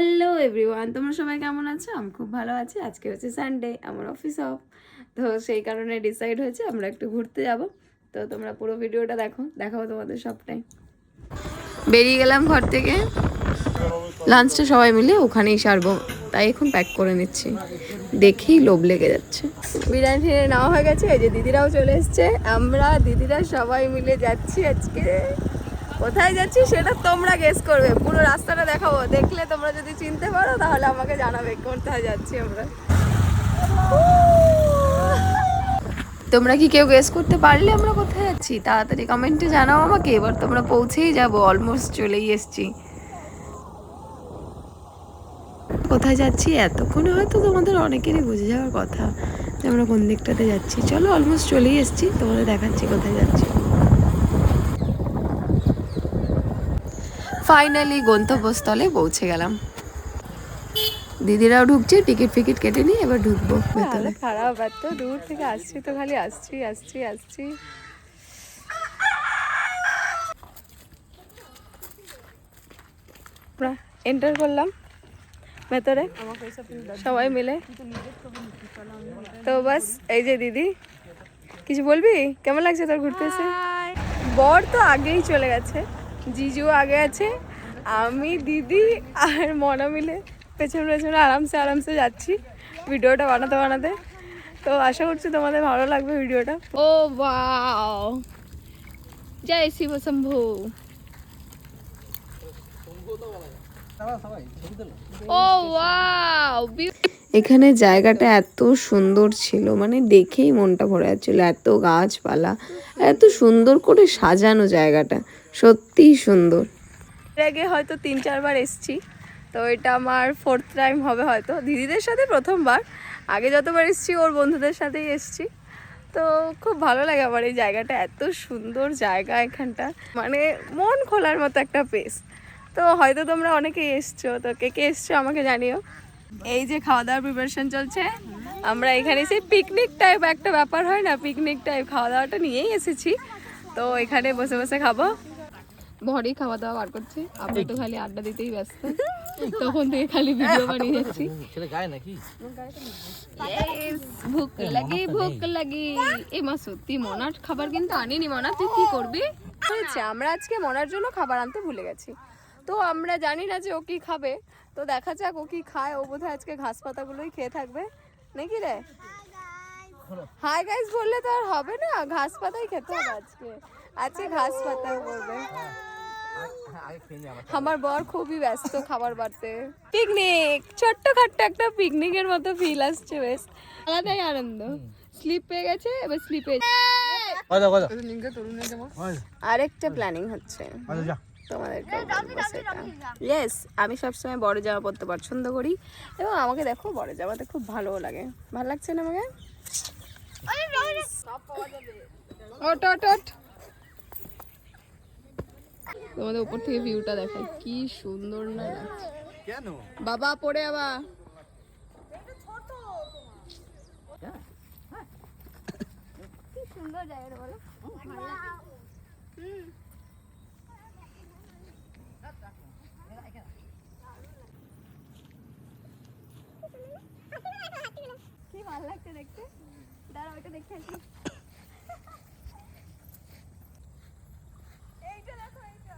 Hello everyone, তোমরা সবাই কেমন আছো? আমি খুব ভালো আছি। আজকে হচ্ছে সানডে আমার অফিস অফ তো সেই কারণে ডিসাইড হয়েছে আমরা একটু ঘুরতে যাব। তো তোমরা পুরো ভিডিওটা দেখো, দেখাবো তোমাদের সবটাই। বেরিয়ে গেলাম ঘর থেকে। লাঞ্চটা সবাই মিলে ওখানেই সারবো, তাই এখন প্যাক করে নিচ্ছি। দেখেই লোভ লেগে যাচ্ছে। বিরিয়ানি ঠেনে নেওয়া হয়ে গেছে, এই যে দিদিরাও চলে এসছে। আমরা দিদিরা সবাই মিলে যাচ্ছি আজকে। কোথায় যাচ্ছি সেটা তোমরা গেস করবে। পুরো রাস্তাটা দেখাবো। দেখলে তোমরা যদি চিনতে পারো, তাহলে আমাকে জানাবে কোথায় যাচ্ছি আমরা। তোমরা কি কেউ গেস করতে পারলে আমরা কোথায় যাচ্ছি? তাড়াতাড়ি কমেন্টে জানাও আমাকে। এবার তোমরা পৌঁছেই যাব। অলমোস্ট চলেই এসছি। কোথায় যাচ্ছি? এতক্ষণে হয়তো তোমাদের অনেকেরই বুঝে যাওয়ার কথা আমরা কোন দিকটাতে যাচ্ছি। চলো অলমোস্ট চলেই এসছি। তোমাদের দেখাচ্ছি কোথায় যাচ্ছি। ফাইনালি গন্তব্যস্থলে পৌঁছে গেলাম। দিদিরাও ঢুকছে টিকিট ফিকিট কেটে নিয়ে এবার ঢুকবো ভেতরে। খারাপ এত দূর থেকে আসছি তো খালি আসছি আসছি আসছি। আমরা এন্টার করলাম ভেতরে সবাই মিলে। তো বাস এই যে দিদি কিছু বলবি? কেমন লাগছে তোর ঘুরতে এসে? বর তো আগেই চলে গেছে। জিজু আগে আছে আমি দিদি আর মনা মিলে পেছনে পেছনে আরামসে আরামসে যাচ্ছি ভিডিওটা বানাতে বানাতে। তো আশা করছি তোমাদের ভালো লাগবে ভিডিওটা। ও বাও জয় শিব শম্ভু। ও ওয়াও। এখানে জায়গাটা এত সুন্দর ছিল মানে দেখেই মনটা ভরে যাচ্ছিল, এত গাছপালা, এত সুন্দর করে সাজানো জায়গাটা, সত্যিই সুন্দর। এর আগে হয়তো তিন, চারবার এসছি, তো এটা আমার ফোর্থ টাইম হবে হয়তো, দিদিদের সাথে প্রথমবার, আগে যতবার এসছি, ওর বন্ধুদের সাথেই এসছি, তো খুব ভালো লাগে আমার এই জায়গাটা, এত সুন্দর জায়গা এখানটা মানে মন খোলার মতো একটা প্লেস তো হয়তো তোমরা অনেকেই এসছো, তো কে কে এসছো আমাকে জানিও এই যে খাওয়া দাওয়ার প্রিপারেশন চলছে আমরা এখানে সেই পিকনিক টাইপ একটা ব্যাপার হয় না পিকনিক টাইপ খাওয়া দাওয়াটা নিয়েই এসেছি। তো এখানে বসে বসে খাব। ভরি খাওয়া দাওয়া বার করছে। আপনি তো খালি আড্ডা দিতেই ব্যস্ত। তখন থেকে খালি ভিডিও বানিয়ে যাচ্ছি। ভুক লাগি ভুক লাগি এ মা সত্যি মনার খাবার কিন্তু আনিনি। মনা তুই কি করবি? হয়েছে আমরা আজকে মনার জন্য খাবার আনতে ভুলে গেছি। তো আমরা জানি না যে ও কি খাবে। তো দেখা যাক ও কি খায়। ও বোধহয় আজকে ঘাস পাতাগুলোই খেয়ে থাকবে। নাকি রে? হাই গাইস বললে তো আর হবে না। ঘাস পাতাই খেতে হবে আজকে। আজকে ঘাস পাতা করবে আমার আমার বর খুবই ব্যস্ত খাবার বাড়তে। পিকনিক ছোট্ট খাট্ট একটা পিকনিকের মতো ফিল আসছে বেশ। আলাদাই আনন্দ। স্লিপ পেয়ে গেছে এবার স্লিপে আরেকটা প্ল্যানিং হচ্ছে। সেটা ইয়েস আমি সবসময় বড় জামা পরতে পছন্দ করি এবং আমাকে দেখো বড় জামাতে খুব ভালোও লাগে। ভালো লাগছে না আমাকে? ওট ওট ওট তোমাদের উপর থেকে ভিউটা দেখাই কি সুন্দর না লাগছে। কেন? বাবা পড়ে আবার কি ভালো লাগছে দেখতে। দাঁড়া ওইটা দেখে আসি। এইটা দেখো এইটা।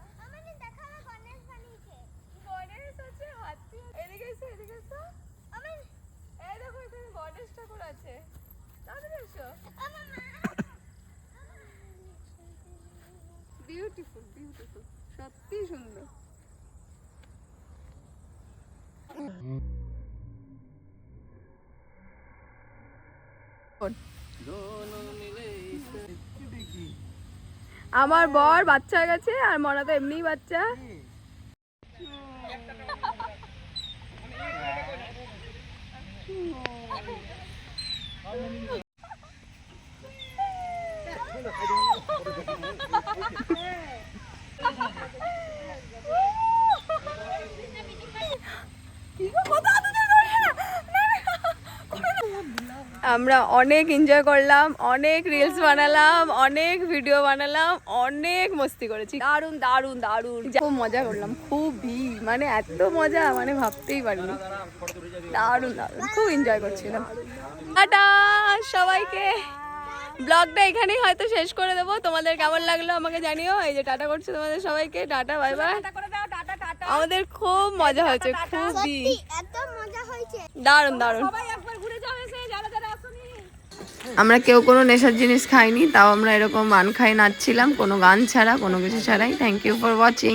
গণেশ আছে হাতি এদিকে এসো এদিকে এসো। এই দেখো এখানে গণেশ ঠাকুর আছে তাড়াতাড়ি এসো বিউটিফুল বিউটিফুল সত্যি সুন্দর আমার বর বাচ্চা হয়ে গেছে আর মনা তো এমনি বাচ্চা কি গো, কত আদর করে ধরে না? না, না, আমরা অনেক এনজয় করলাম অনেক রিলস বানালাম অনেক ভিডিও বানালাম অনেক মস্তি করেছি। দারুণ দারুণ দারুণ। খুব মজা করলাম খুবই মানে এত মজা মানে ভাবতেই পারিনি। দারুণ দারুণ খুব এনজয় করছিলাম। টাটা সবাইকে। ব্লগটা এখানেই হয়তো শেষ করে দেবো। তোমাদের কেমন লাগল আমাকে জানিও। এই যে টাটা করছে তোমাদের সবাইকে। Ta ta bye bye. আমাদের খুব মজা হয়েছে খুবই এত মজা হয়েছে। দারুণ দারুণ। আমরা কেউ কোনো নেশার জিনিস খাইনি, তাও আমরা এরকম মান খাই, নাচছিলাম, কোনো গান ছাড়া, কোনো কিছু ছাড়াই। Thank you for watching